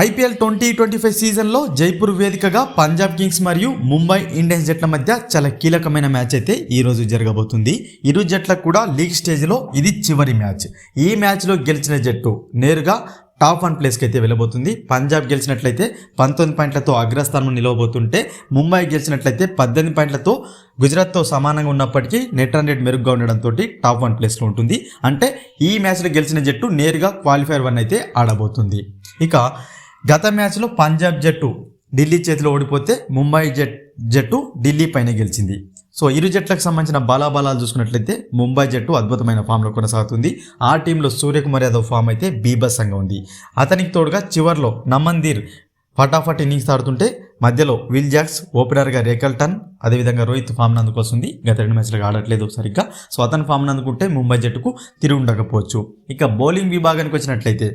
IPL twenty twenty five సీజన్లో జైపూర్ వేదికగా Punjab Kings మరియు ముంబై ఇండియన్స్ జట్ల మధ్య చాలా కీలకమైన మ్యాచ్ అయితే ఈరోజు జరగబోతుంది. ఇరు జట్లకు కూడా లీగ్ స్టేజ్లో ఇది చివరి మ్యాచ్. ఈ మ్యాచ్లో గెలిచిన జట్టు నేరుగా టాప్ వన్ ప్లేస్కి అయితే వెళ్ళబోతుంది. పంజాబ్ గెలిచినట్లయితే పంతొమ్మిది పాయింట్లతో అగ్రస్థానం నిలవబోతుంటే ముంబై గెలిచినట్లయితే పద్దెనిమిది పాయింట్లతో గుజరాత్తో సమానంగా ఉన్నప్పటికీ నెట్ రన్ రేట్ మెరుగ్గా ఉండడంతో టాప్ వన్ ప్లేస్లో ఉంటుంది. అంటే ఈ మ్యాచ్లో గెలిచిన జట్టు నేరుగా క్వాలిఫైర్ వన్ అయితే ఆడబోతుంది. ఇక గత మ్యాచ్లో పంజాబ్ జట్టు ఢిల్లీ చేతిలో ఓడిపోతే ముంబై జట్ జట్టు ఢిల్లీ పైన గెలిచింది. సో ఇరు జట్లకు సంబంధించిన బలాబలాలు చూసుకున్నట్లయితే ముంబై జట్టు అద్భుతమైన ఫామ్లో కొనసాగుతుంది. ఆ టీంలో సూర్యకుమార్ యాదవ్ ఫామ్ అయితే బీభత్సంగా ఉంది. అతనికి తోడుగా చివర్లో నమందీర్ ఫటాఫట్ ఇన్నింగ్స్ ఆడుతుంటే మధ్యలో విల్ జాక్స్ ఓపెనర్గా రేకల్టన్ అదేవిధంగా రోహిత్ ఫామ్ అందుకొస్తుంది గత రెండు మ్యాచ్లకు ఆడట్లేదు సరిగ్గా. సో అతను ఫామ్ అందుకుంటే ముంబై జట్టుకు తిరిగి ఉండకపోవచ్చు ఇక బౌలింగ్ విభాగానికి వచ్చినట్లయితే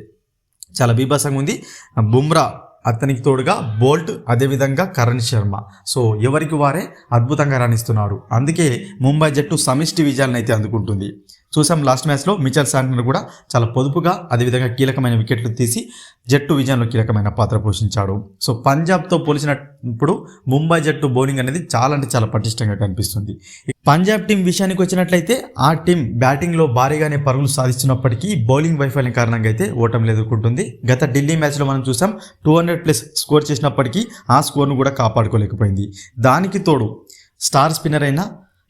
చాలా బీభాసంగా ఉంది. బుమ్రా అతనికి తోడుగా బోల్ట్ అదేవిధంగా కరణ్ శర్మ. సో ఎవరికి వారే అద్భుతంగా రాణిస్తున్నారు. అందుకే ముంబై జట్టు సమిష్టి విజయాలను అయితే అందుకుంటుంది. చూసాం లాస్ట్ మ్యాచ్లో మిచల్ శాంటనర్ కూడా చాలా పొదుపుగా అదేవిధంగా కీలకమైన వికెట్లు తీసి జట్టు విజయంలో కీలకమైన పాత్ర పోషించాడు. సో పంజాబ్తో పోల్చినప్పుడు ముంబై జట్టు బౌలింగ్ అనేది చాలా అంటే చాలా పటిష్టంగా కనిపిస్తుంది. పంజాబ్ టీం విషయానికి వచ్చినట్లయితే ఆ టీం బ్యాటింగ్లో భారీగానే పరుగులు సాధిస్తున్నప్పటికీ బౌలింగ్ వైఫల్యం కారణంగా అయితే ఓటమిలు ఎదుర్కొంటుంది గత ఢిల్లీ మ్యాచ్లో మనం చూసాం టూ హండ్రెడ్ ప్లస్ స్కోర్ చేసినప్పటికీ ఆ స్కోర్ను కూడా కాపాడుకోలేకపోయింది. దానికి తోడు స్టార్ స్పిన్నర్ అయిన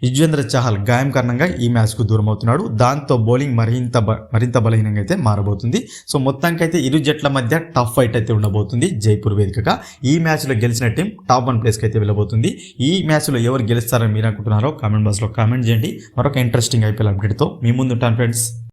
యుజ్వేంద్ర చహల్ గాయం కారణంగా ఈ మ్యాచ్కు దూరం అవుతున్నాడు దాంతో బౌలింగ్ మరింత బ- మరింత బలహీనంగా అయితే మారబోతుంది. సో మొత్తానికైతే ఇరు జట్ల మధ్య టఫ్ ఫైట్ అయితే ఉండబోతుంది జైపూర్ వేదికగా. ఈ మ్యాచ్లో గెలిచిన టీం టాప్ వన్ ప్లేస్కి అయితే వెళ్ళబోతుంది. ఈ మ్యాచ్లో ఎవరు గెలుస్తారని మీరు అనుకుంటున్నారో కామెంట్ బాక్స్లో కామెంట్ చేయండి. మరొక ఇంట్రెస్టింగ్ ఐపీఎల్ అప్డేట్తో మీ ముందు ఉంటాను ఫ్రెండ్స్.